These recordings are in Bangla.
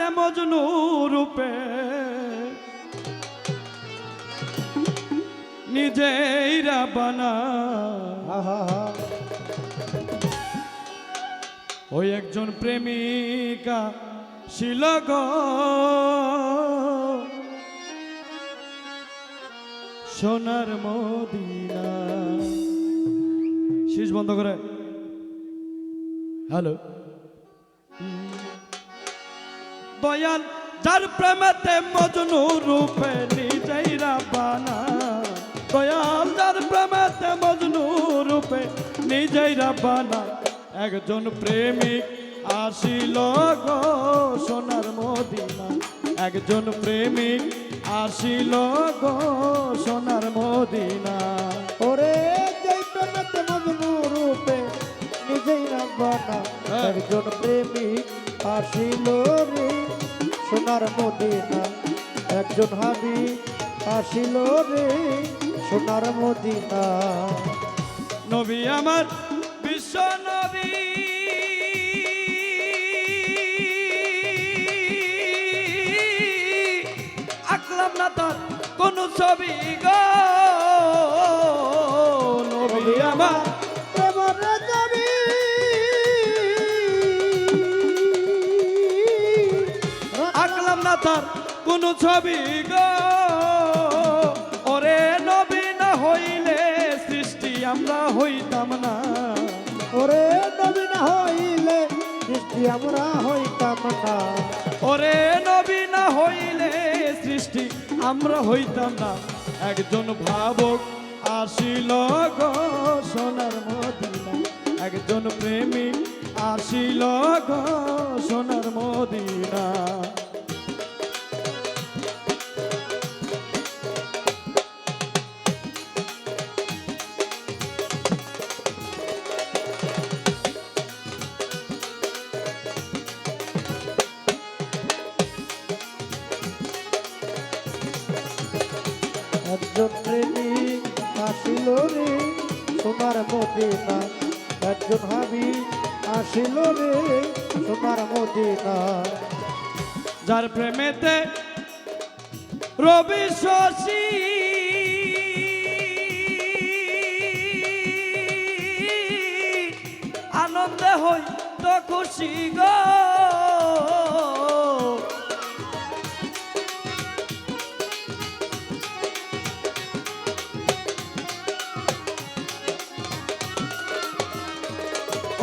প্রেমেতে মজনু রূপে। নিজেই রাবানা ওই একজন প্রেমিকা ছিল সোনার মদিনা। শীষ বন্ধ করে। হ্যালো। দয়াল যার প্রেমেতে মজনু রূপে নিজেই রাবানা। দয়াল যার প্রেমেতে মজনু রূপে নিজেই রাবানা। একজন প্রেমিক আসিল গো সোনার মদিনা। একজন প্রেমিক আসিল গো সোনার মদিনা। ওরে যেই প্রেমেতে মজনু রূপে নিজেই রাব্বানা হ্যাঁ। একজন প্রেমিক আসিল সোনার মদিনা একজন হাবি আসিল রে সোনার মদিনা। নবী আমার, বিশ্ব নবী। আকলাম না তার কোন ছবি গো। তার কোন ছবি গো। ওরে নবী না হইলে সৃষ্টি আমরা হইতাম না। ওরে নবী না হইলে সৃষ্টি আমরা হইতাম না। ওরে নবী না হইলে সৃষ্টি আমরা হইতাম না। একজন ভাবক আসিল গো সোনার মদিনা। একজন প্রেমিক আসিল গো সোনার মদিনা। একজন প্রেমিক আসিল রে, সোনার মদিনা। একজন হাবি আসিল রে, সোনার মদিনা। যার প্রেমেতে রবি শশী। আনন্দে হই তো খুশি গো।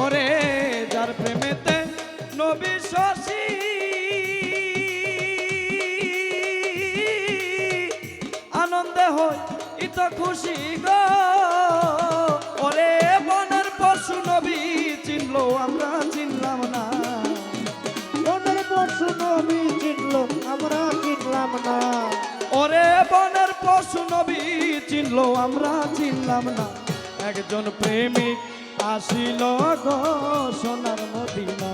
ওরে যার প্রেমেতে নবী শশী। আনন্দে হয় ইত খুশি গো। ওরে বনের পশু নবী, চিনলো আমরা, চিনলাম না। মনের পশু নবী, চিনল আমরা, চিনলাম না। ওরে বনের পশু নবী, চিনলো আমরা, চিনলাম না। একজন প্রেমিক আসিল গো সোনার মদিনা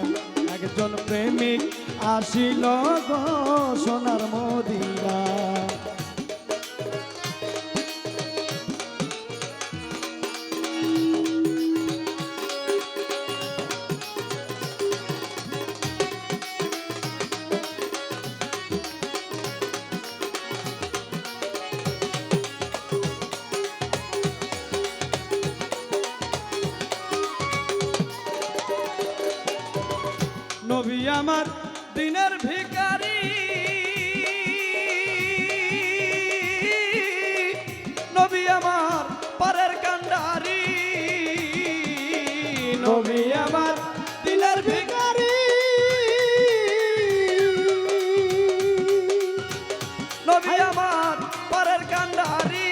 একজন প্রেমিক আসিল গো সোনার মদিনা নবী আমার দিনের ভিকারি নবী আমার পরের কান্ডারি। নবী আমার দিনের ভিকারি নবী আমার পরের কান্ডারি।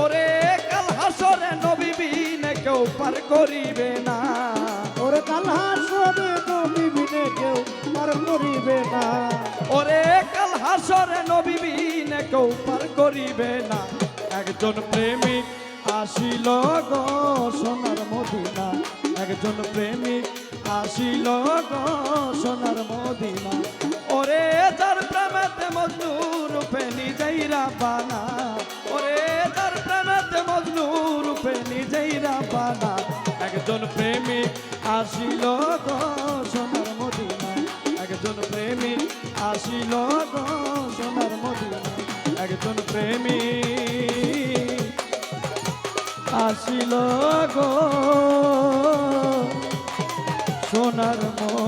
ওরে কাল হাসরে নবী বিনে কেউ পার করিবে না। ওরে কেউ আর করিবে না। ওরে কাল হাসরে নবী বিনে কেউ পার করিবে না। একজন প্রেমিক আসিল গো সোনার মদিনা। একজন প্রেমিক আসিল গো সোনার মদিনা। ওরে তার প্রেমেতে মজনু রূপে নিজেই রাবানা। প্রেমিক আসিল গো সোনার মদিনা একজন প্রেমী আসিল গো। সোনার মদিনা